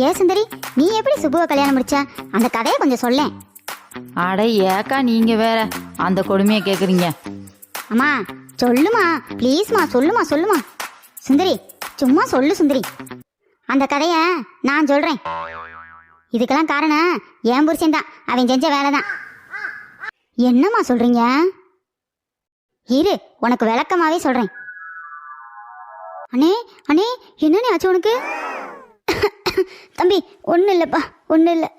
ஏ சுந்தரி நீ எப்படி சுபுவை கல்யாணம் முடிச்ச? அந்த கதையை கொஞ்சம் சொல்லேன். அட ஏக்கா நீங்க வேற அந்த கொடுமையை கேக்குறீங்க. அம்மா சொல்லுமா ப்ளீஸ்மா சொல்லுமா சொல்லுமா. சுந்தரி சும்மா சொல்லு சுந்தரி. அந்த கதைய நான் சொல்றேன். இதுக்கெல்லாம் காரணம் என் புருஷன் தான். அவன் செஞ்ச வேலை தான். என்னம்மா சொல்றீங்க? இரு உனக்கு விளக்கமாவே சொல்றேன். அண்ணே அண்ணே என்னண்ணே ஆச்சு உனக்கு? தம்பி ஒன்றும் இல்லைப்பா ஒன்றும் இல்லை.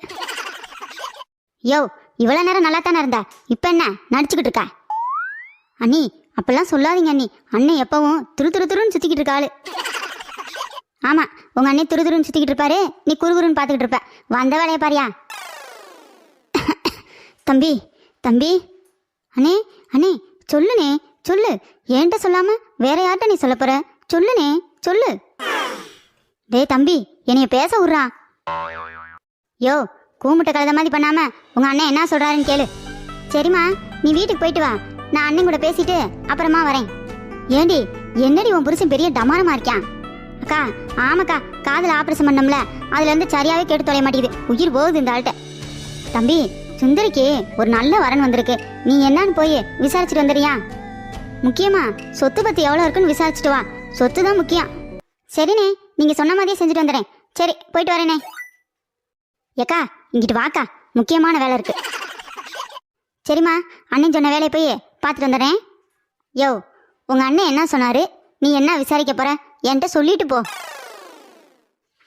யோ இவ்வளோ நேரம் நல்லா தானே இருந்தா? இப்போ என்ன நடிச்சுக்கிட்டு இருக்கா? அண்ணி அப்பெல்லாம் சொல்லாதீங்க அண்ணி. அண்ணன் எப்பவும் துரு துரு துருன்னு சுத்திக்கிட்டு இருக்காள் ஆமாம் உங்கள் உங்க அண்ணன் துரு துருன்னு சுற்றிக்கிட்டு இருப்பாரு. நீ குறுகுறுன்னு பார்த்துக்கிட்டு இருப்ப. வந்த வேலையை பாரியா? தம்பி தம்பி. அண்ணே அண்ணே சொல்லுண்ணே சொல்லு. ஏன்ட்ட சொல்லாமல் வேற யார்கிட்ட நீ சொல்ல போகிற சொல்லுனே சொல்லு. டேய் தம்பி என்னைய பேச விட்றா. யோ கூமுட்ட கழுத மாதிரி பண்ணாம உங்க அண்ணன் என்ன சொல்றாருன்னு கேளு. சரிம்மா நீ வீட்டுக்கு போயிட்டு வா. நான் அண்ணன் கூட பேசிட்டு அப்புறமா வரேன். ஏண்டி என்னடி உன் புருஷன் பெரிய டமாரமா இருக்கான்? அக்கா ஆமாக்கா காதில் ஆபரேஷன் பண்ணோம்ல அதுல இருந்து சரியாவே கேட்டு தொலைய மாட்டேங்குது. உயிர் போகுது இந்த ஆள்கிட்ட. தம்பி சுந்தரிக்கு ஒரு நல்ல வரன் வந்திருக்கு. நீ என்னன்னு போய் விசாரிச்சுட்டு வந்துடுறியா? முக்கியமா சொத்து பத்தி எவ்வளோ இருக்குன்னு விசாரிச்சுட்டு வா. சொத்து தான் முக்கியம். சரிண்ணே நீங்கள் சொன்ன மாதிரியே செஞ்சுட்டு வந்துடுறேன். சரி போயிட்டு வரேனே ஏக்கா இங்கிட்டு வாக்கா. முக்கியமான வேலை இருக்கு. சரிம்மா அண்ணன் சொன்ன வேலையை போய் பார்த்துட்டு வந்துடுறேன். யோ உங்கள் அண்ணன் என்ன சொன்னார்? நீ என்ன விசாரிக்க போகிற என்கிட்ட சொல்லிட்டு போ.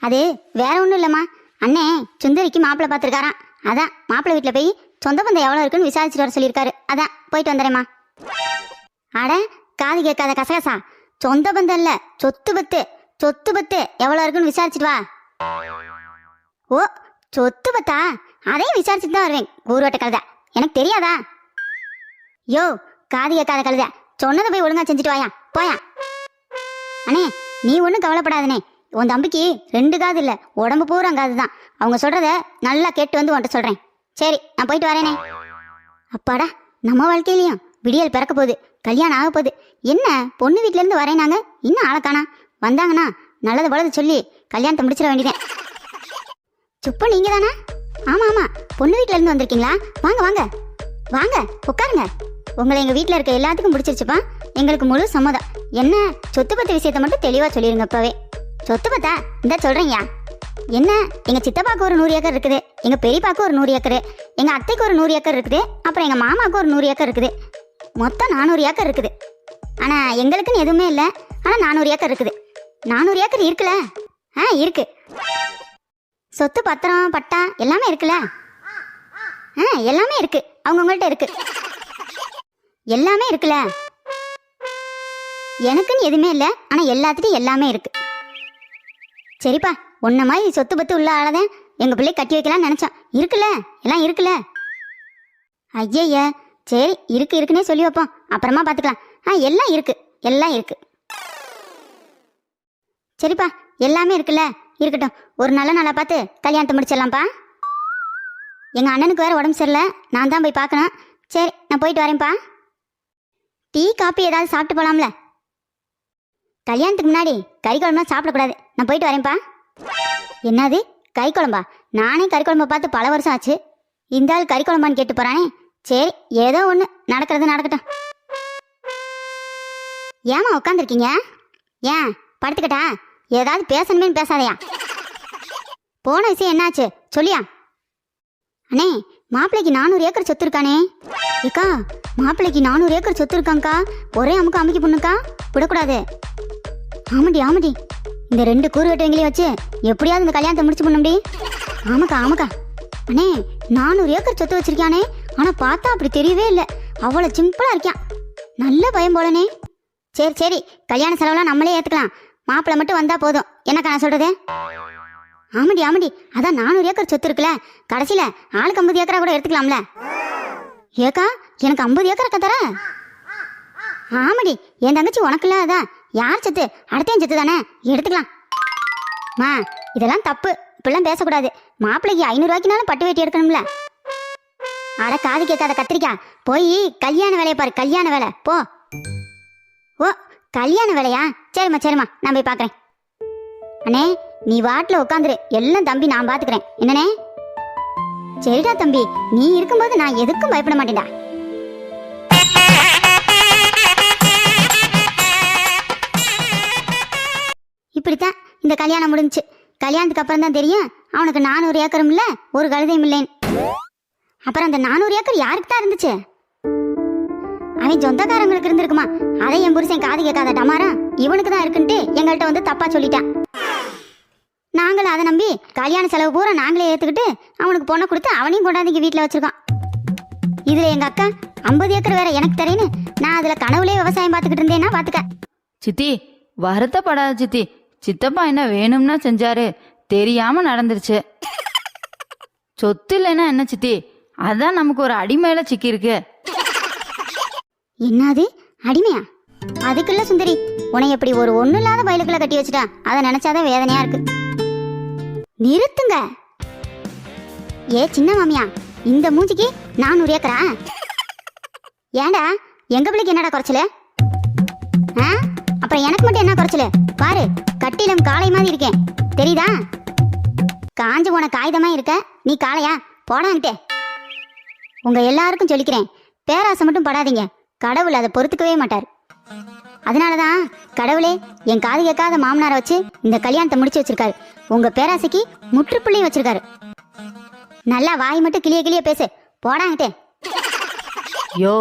அது வேற ஒன்றும் இல்லைம்மா. அண்ணே சுந்தரிக்கு மாப்பிள்ளை பார்த்துருக்காராம். அதான் மாப்பிள்ளை வீட்டில் போய் சொந்த பந்தம் எவ்வளோ இருக்குன்னு விசாரிச்சுட்டு வர சொல்லியிருக்காரு. அதான் போயிட்டு வந்துடுறேம்மா. அட காது கேட்காத கசகசா. சொந்த பந்தம் இல்ல சொத்து பத்து. சொத்து பத்து. எவ்வளோ இருக்குன்னு விசாரிச்சுட்டு வா. ஓ சொத்து பத்தா? அதையும் விசாரிச்சுட்டு தான் வருவேன் ஊர்வட்ட கழுத. எனக்கு தெரியாதா? யோ காது கேட்காத கழுத. சொன்னதை போய் ஒழுங்கா செஞ்சுட்டு வாயா. போயா. அண்ணே நீ ஒன்றும் கவலைப்படாதனே உன் தம்பிக்கு ரெண்டு காது இல்லை. உடம்பு பூரா காது தான். அவங்க சொல்கிறத நல்லா கேட்டு வந்து உன்கிட்ட சொல்கிறேன் சரி நான் போயிட்டு வரேனே. அப்பாடா நம்ம வாழ்க்கையிலையும் விடியல் பிறக்க போகுது. கல்யாணம் ஆக போகுது. என்ன பொண்ணு வீட்டிலேருந்து வரேனாங்க இன்னும் ஆளக்கானா? வந்தாங்கண்ணா நல்லது போலது சொல்லி கல்யாணத்தை முடிச்சிட வேண்டியதேன். சுப்பு நீங்க தானா ஆமா ஆமா. பொண்ணு வீட்டிலேருந்து இருந்து வந்திருக்கீங்களா? வாங்க வாங்க. வாங்க உட்காருங்க. உங்களை எங்கள் வீட்டில் இருக்க எல்லாத்துக்கும் முடிச்சிருச்சுப்பா. எங்களுக்கு முழு சம்மதம். என்ன சொத்து பத்து விஷயத்த மட்டும் தெளிவாக சொல்லிடுங்க இப்போவே சொத்து பத்தா? இந்த சொல்கிறீங்க என்ன எங்கள் சித்தப்பாவுக்கு ஒரு நூறு ஏக்கர் இருக்குது. எங்கள் பெரியப்பாக்கு ஒரு நூறு ஏக்கர். எங்கள் அத்தைக்கு ஒரு நூறு ஏக்கர் இருக்குது. அப்புறம் எங்கள் மாமாவுக்கு ஒரு நூறு ஏக்கர் இருக்குது. மொத்தம் நானூறு ஏக்கர் இருக்குது. ஆனா எங்களுக்குன்னு எதுவுமே இல்லை. ஆனா நானூறு ஏக்கர் இருக்குது. நானூறு ஏக்கர் இருக்குல்ல? ஆ இருக்கு. சொத்து பத்திரம் பட்டா எல்லாமே இருக்குல்ல? ஆ எல்லாமே இருக்கு. அவங்கவுங்கள்ட்ட இருக்கு. எல்லாமே இருக்குல்ல? எனக்குன்னு எதுவுமே இல்லை. ஆனால் எல்லாத்துட்டும் எல்லாமே இருக்கு. சரிப்பா உன்ன மாதிரி சொத்து பத்து உள்ள ஆளதான் எங்கள் பிள்ளை கட்டி வைக்கலாம்னு நினச்சோம். இருக்குல்ல? எல்லாம் இருக்குல்ல? ஐயய்ய. சரி இருக்கு இருக்குன்னே சொல்லி வைப்போம். அப்புறமா பார்த்துக்கலாம் ஆ எல்லாம் இருக்குது எல்லாம் இருக்குது சரிப்பா எல்லாமே இருக்குல்ல? இருக்கட்டும். ஒரு நல்ல நாளாக பார்த்து கல்யாணத்தை முடிச்சிடலாம்ப்பா. எங்கள் அண்ணனுக்கு வேறு உடம்பு சரியில்லை. நான் தான் போய் பார்க்கணும். சரி நான் போயிட்டு வரேன்ப்பா. டீ காப்பி ஏதாவது சாப்பிட்டு போகலாம்ல கல்யாணத்துக்கு முன்னாடி கறி குழம்புலாம் சாப்பிடக்கூடாது. நான் போயிட்டு வரேன்ப்பா. என்னது? கறி குழம்பா? நானே கறி குழம்பை பார்த்து பல வருஷம் ஆச்சு. இந்த ஆள் கறி குழம்பான்னு கேட்டு போகிறானே சரி ஏதோ ஒன்று நடக்கிறது நடக்கட்டும். ஏமா உட்காந்துருக்கீங்க ஏன்? படுத்துக்கிட்டா? ஏதாவது பேசணுமேனு பேசாதையா? போன விஷயம் என்னாச்சு? சொல்லியா? அண்ணே மாப்பிள்ளைக்கு நானூறு ஏக்கர் சொத்து இருக்கானே. ஏக்கா மாப்பிள்ளைக்கு நானூறு ஏக்கர் சொத்து இருக்காங்க்கா? ஒரே அமுக்கு அமைக்க பொண்ணுக்கா? விடக்கூடாது. ஆமாடி ஆமாடி இந்த ரெண்டு கூறு வெட்டுவங்களையும் வச்சு எப்படியாவது இந்த கல்யாணத்தை முடிச்சு பண்ணும்டி. ஆமாக்கா ஆமாக்கா. அண்ணே நானூறு ஏக்கர் சொத்து வச்சிருக்கானே ஆனா பார்த்தா அப்படி தெரியவே இல்லை. அவ்வளோ சிம்பிளா இருக்கான் நல்ல பயம் போலனே. சரி சரி. கல்யாண செலவெல்லாம் நம்மளே ஏற்றுக்கலாம் மாப்பிள்ளை மட்டும் வந்தால் போதும். என்னக்கா நான் சொல்கிறது ஆமாடி ஆமாடி. அதான் நானூறு ஏக்கர் சொத்து இருக்குல்ல. கடைசியில் ஆளுக்கு ஐம்பது ஏக்கரா கூட எடுத்துக்கலாம்ல. ஏக்கா எனக்கு ஐம்பது ஏக்கர் தர. ஆமாடி. என் தங்கச்சி உனக்கு இல்லை அதான். யார் செத்து? அடுத்தேன் செத்து தானே. எடுத்துக்கலாம். மா இதெல்லாம் தப்பு. இப்படிலாம் பேசக்கூடாது. மாப்பிள்ளைக்கு ஐநூறுரூவாய்க்குனாலும் பட்டு வேட்டி எடுக்கணும்ல. அட காது கேட்காத கத்திரிக்காய் போய் கல்யாண வேலையை பாரு கல்யாண வேலை. போ. ஓ கல்யாண வேலையா? சரிம்மா சரிம்மா நான் போய் பார்க்குறேன் அண்ணே நீ வாட்டில் உட்காந்துரு எல்லாம் தம்பி நான் பார்த்துக்கிறேன் என்னண்ணே? சரிடா தம்பி நீ இருக்கும்போது நான் எதுக்கும் பயப்பட மாட்டேன்டா. இப்படித்தான் இந்த கல்யாணம் முடிஞ்சுச்சு. கல்யாணத்துக்கு அப்புறம் தான் தெரியும் அவனுக்கு நானூறு ஏக்கரும் இல்லை ஒரு கழுதையும் இல்லைன்னு. அப்புறம் அந்த நானூறு ஏக்கர் யாருக்கு தான் இருந்துச்சு? அவன் சொந்தக்காரங்களுக்கு இருந்திருக்குமா? அதை என் புருஷன் காது கேட்காத டமாரா? இவனுக்கு தான் இருக்குன்ட்டு எங்கள்கிட்ட வந்து தப்பா சொல்லிட்டான். நாங்களும் அதை நம்பி கல்யாண செலவு பூரா நாங்களே ஏற்றுக்கிட்டு அவனுக்கு பொண்ணை கொடுத்து அவனையும் கொண்டாந்து இங்கே வீட்டில் வச்சிருக்கான். இதில் எங்கள் அக்கா ஐம்பது ஏக்கர் வேற எனக்கு தரேன்னு நான் அதில் கனவுலே விவசாயம் பார்த்துக்கிட்டு இருந்தேன்னா பார்த்துக்க. சித்தி வருத்தப்படாத சித்தி. சித்தப்பா என்ன வேணும்னா செஞ்சாரு. தெரியாம நடந்துருச்சு. சொத்து இல்லைன்னா என்ன சித்தி? அதான் நமக்கு ஒரு அடிமையில சிக்கி இருக்கு என்னது? அடிமையா? அதுக்குள்ள சுந்தரி உன்னை எப்படி ஒரு ஒண்ணு இல்லாத பயலுக்குள்ள கட்டி வச்சுட்டா அதை நினைச்சாதான் வேதனையா இருக்கு. நிறுத்துங்க. ஏ சின்ன மாமியா இந்த மூஞ்சிக்கு நானூறு ஏக்கரா ஏண்டா எங்க பிள்ளைக்கு என்னடா குறைச்சல? ஆ? அப்புறம் எனக்கு மட்டும் என்ன குறைச்சல? பாரு கட்டிலும் காளை மாதிரி இருக்கேன். தெரியுதா? காஞ்சு போன காகிதமா இருக்க நீ காளையா? போடான்ட்டே உங்க எல்லாருக்கும் சொல்லிக்கிறேன். பேராசை மட்டும் படாதீங்க. கடவுள் அதை பொறுத்துக்கவே மாட்டார். அதனாலதான் கடவுளே என் காது கேட்காத மாமனாரை வச்சு இந்த கல்யாணத்தை முடிச்சு வச்சிருக்காரு. உங்க பேராசைக்கு முற்றுப்புள்ளியும் வச்சிருக்காரு. நல்லா வாய் மட்டும் கிளிய கிளிய பேசு. போடாங்கிட்டே யோ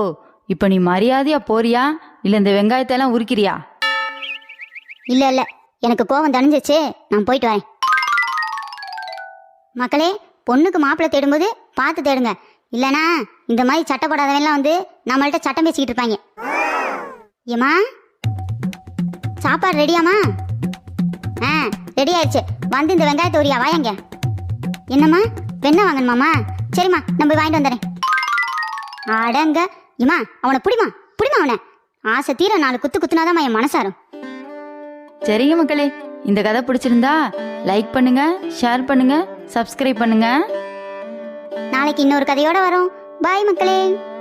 இப்ப நீ மரியாதையா போறியா? இல்ல இந்த வெங்காயத்தை எல்லாம் உரிக்கிறியா? இல்ல இல்ல. எனக்கு கோவம் தணிஞ்சிச்சு நான் போயிட்டு வரேன். மக்களே பொண்ணுக்கு மாப்பிள்ளை தேடும்போது பார்த்து தேடுங்க. இல்லனா இந்த மாதிரி சட்டப்படாதவன்லாம் வந்து நம்மள்ட்ட சட்டம் பேசிக்கிட்டு இருப்பாங்க. ஏமா சாப்பாடு ரெடியாமா ஆ ரெடி ஆயிடுச்சு வந்து இந்த வெங்காயத்தை உரியா வாயங்க என்னம்மா? வெண்ணெய் வாங்கணுமாமா சரிம்மா நம்ம வாங்கிட்டு வந்துடுறேன். அடங்க. இம்மா அவனை பிடிமா? பிடிமா அவனை? ஆசை தீர நாலு குத்து குத்துனாதான் என் மனசாரும். சரிங்க மக்களே இந்த கதை பிடிச்சிருந்தா லைக் பண்ணுங்க ஷேர் பண்ணுங்க சப்ஸ்கிரைப் பண்ணுங்க. நாளைக்கு இன்னொரு கதையோட வரும். பாய் மக்களே.